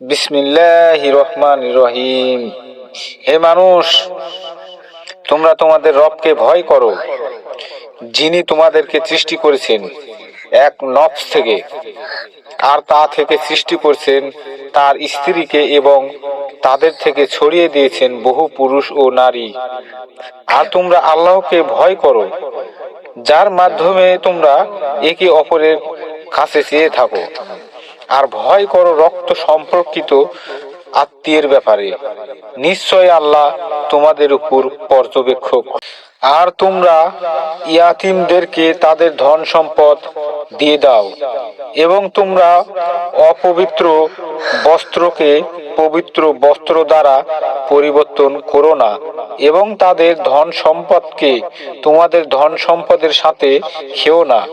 বিসমিল্লাহ রহমান রহিম। হে মানুষ, তোমরা তোমাদের রবকে ভয় করো, যিনি তোমাদেরকে সৃষ্টি করেছেন এক নফস থেকে। আর তা থেকে সৃষ্টি করছেন তার স্ত্রীকে এবং তাদের থেকে ছড়িয়ে দিয়েছেন বহু পুরুষ ও নারী। আর তোমরা আল্লাহকে ভয় করো, যার মাধ্যমে তোমরা একে অপরের কাছে চেয়ে থাকো। আর ভয় করো রক্ত সম্পর্কিত আত্মীয়ের ব্যাপারে। নিশ্চয় আল্লাহ তোমাদের উপর পর্যবেক্ষক। আর তোমরা ইয়াতিমদেরকে তাদের ধন সম্পদ দিয়ে দাও এবং তোমরা অপবিত্র বস্ত্রকে পবিত্র বস্ত্র দ্বারা পরিবর্তন করো না এবং তাদের ধন সম্পদকে তোমাদের ধন সম্পদের সাথে খেও না।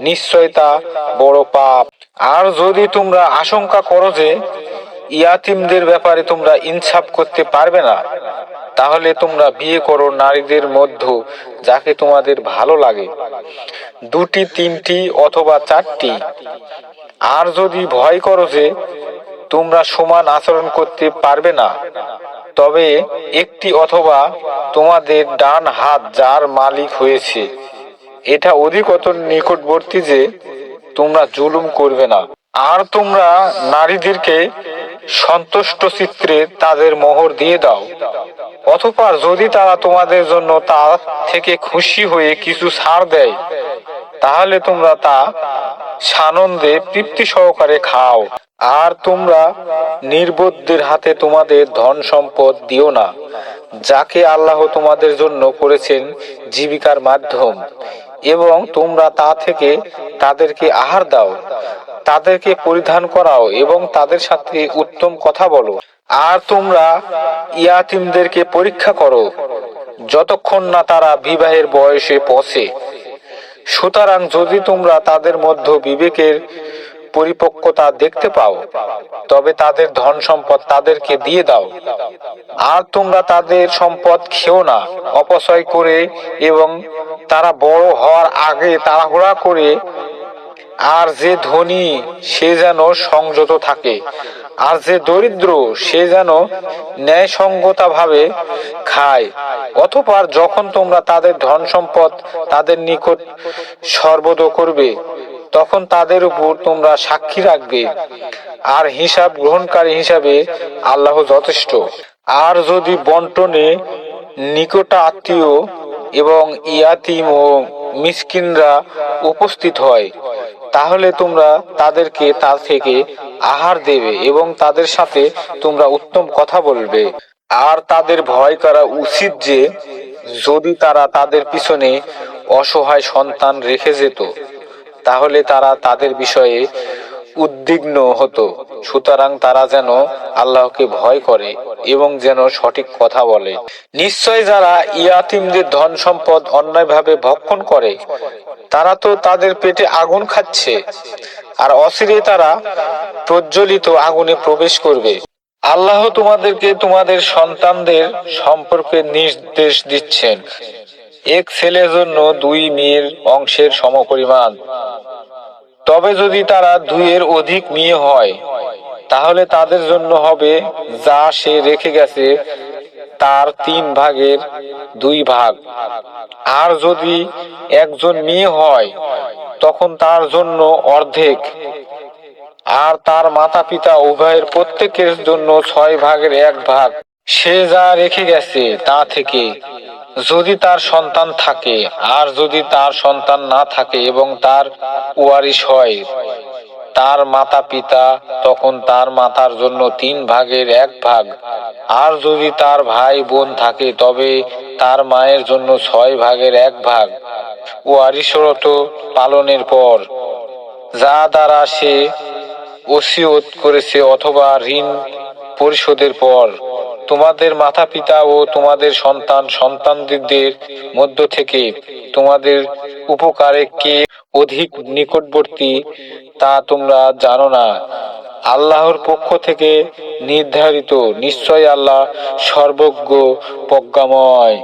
নিশ্চয় তা বড় পাপ। আর যদি তোমরা আশঙ্কা করো যে ইয়াতিমদের ব্যাপারে তোমরা ইনসাফ করতে পারবে না, তাহলে তোমরা বিয়ে করো নারীদের মধ্যে যাকে তোমাদের ভালো লাগে। দুটি, তিনটি অথবা চারটি। আর যদি ভয় করো যে তোমরা সমান আচরণ করতে পারবে না, তবে একটি অথবা তোমাদের ডান হাত যার মালিক হয়েছে। এটা অধিকতর নিকটবর্তী যে তোমরা জুলুম করবে না। আর তোমরা নারীদেরকে সন্তুষ্ট চিত্রে তাদের মোহর দিয়ে দাও। অথবা যদি তারা তোমাদের জন্য তা থেকে খুশি হয়ে কিছু ছাড় দেয়, তাহলে তোমরা তা সানন্দে তৃপ্তি সহকারে খাও। আর তোমরা নির্বোধদের হাতে তোমাদের ধন সম্পদ দিও না, যাকে আল্লাহ তোমাদের জন্য করেছেন জীবিকার মাধ্যম। এবং তোমরা তা থেকে তাদেরকে আহার দাও, তাদেরকে পরিধান করাও এবং তাদের সাথে উত্তম কথা বলো। আর তোমরা ইয়াতিমদেরকে পরীক্ষা করো, যতক্ষণ না তারা বিবাহের বয়সে পৌঁছে। সুতরাং যদি তোমরা তাদের মধ্যে বিবেকের পরিপক্কতা দেখতে পাও, তবে তাদের ধন সম্পদ তাদেরকে দিয়ে দাও। আর তোমরা তাদের সম্পদ খেও না, অপচয় করে এবং তারা বড় হওয়ার আগে তাড়াহুড়া করে, আর যে ধনী সে যেন সংযত থাকে, আর যে দরিদ্র সে যেন ন্যায়সঙ্গতা ভাবে খায়। অথবা যখন তোমরা তাদের ধন সম্পদ তাদের নিকট সর্বদ করবে তখন তাদের উপর তোমরা সাক্ষী রাখবে আর হিসাব গ্রহণকারী হিসাবে আল্লাহ যথেষ্ট। আর যদি বন্টনে নিকট আত্মীয় এবং ইয়াতিম ও মিসকিনরা উপস্থিত হয়, তাহলে তোমরা তাদেরকে তা থেকে আহার দেবে এবং তাদের সাথে তোমরা উত্তম কথা বলবে। আর তাদের ভয় করা উচিত যে, যদি তারা তাদের পিছনে অসহায় সন্তান রেখে যেত তাহলে তারা তাদের বিষয়ে উদ্বিগ্ন হতো। সুতরাং তারা যেন আল্লাহকে ভয় করে এবং যেন সঠিক কথা বলে। নিশ্চয় যারা ইয়াতিমদের ধন সম্পদ অন্যায়ভাবে ভক্ষণ করে, তারা তো তাদের পেটে আগুন খাচ্ছে, আর অচিরে তারা প্রজ্বলিত আগুনে প্রবেশ করবে। আল্লাহ তোমাদেরকে তোমাদের সন্তানদের সম্পর্কে নির্দেশ দিচ্ছেন। এক ছেলের জন্য দুই মেয়ের অংশের সমপরিমাণ। তবে যদি তারা দুইয়ের অধিক মেয়ে হয়, তাহলে তাদের জন্য হবে যা সে রেখে গেছে, তার তিন ভাগের দুই ভাগ। আর যদি একজন মেয়ে হয়, তখন তার জন্য অর্ধেক। আর তার মাতা পিতা উভয়ের প্রত্যেকের জন্য ছয় ভাগের এক ভাগ। সে যা রেখে গেছে তা থেকে, যদি তার সন্তান থাকে, আর যদি তার সন্তান না থাকে এবং তার ওয়ারিশ হয়, তার মাতা পিতা তখন তার মাতার জন্য তিন ভাগের এক ভাগ। আর যদি তার ভাই বোন থাকে, তবে তার মায়ের জন্য ছয় ভাগের এক ভাগ। ওয়ারিশরত পালনের পর, যা দ্বারা সে ওসিয়ত করেছে অথবা ঋণ পরিশোধের পর তোমাদের মাতা পিতা ও তোমাদের সন্তান সন্তানদের মধ্য থেকে তোমাদের উপকারে কে অধিক নিকটবর্তী তা তোমরা জানো না। আল্লাহর পক্ষ থেকে নির্ধারিত, নিশ্চয় আল্লাহ সর্বজ্ঞ প্রজ্ঞাময়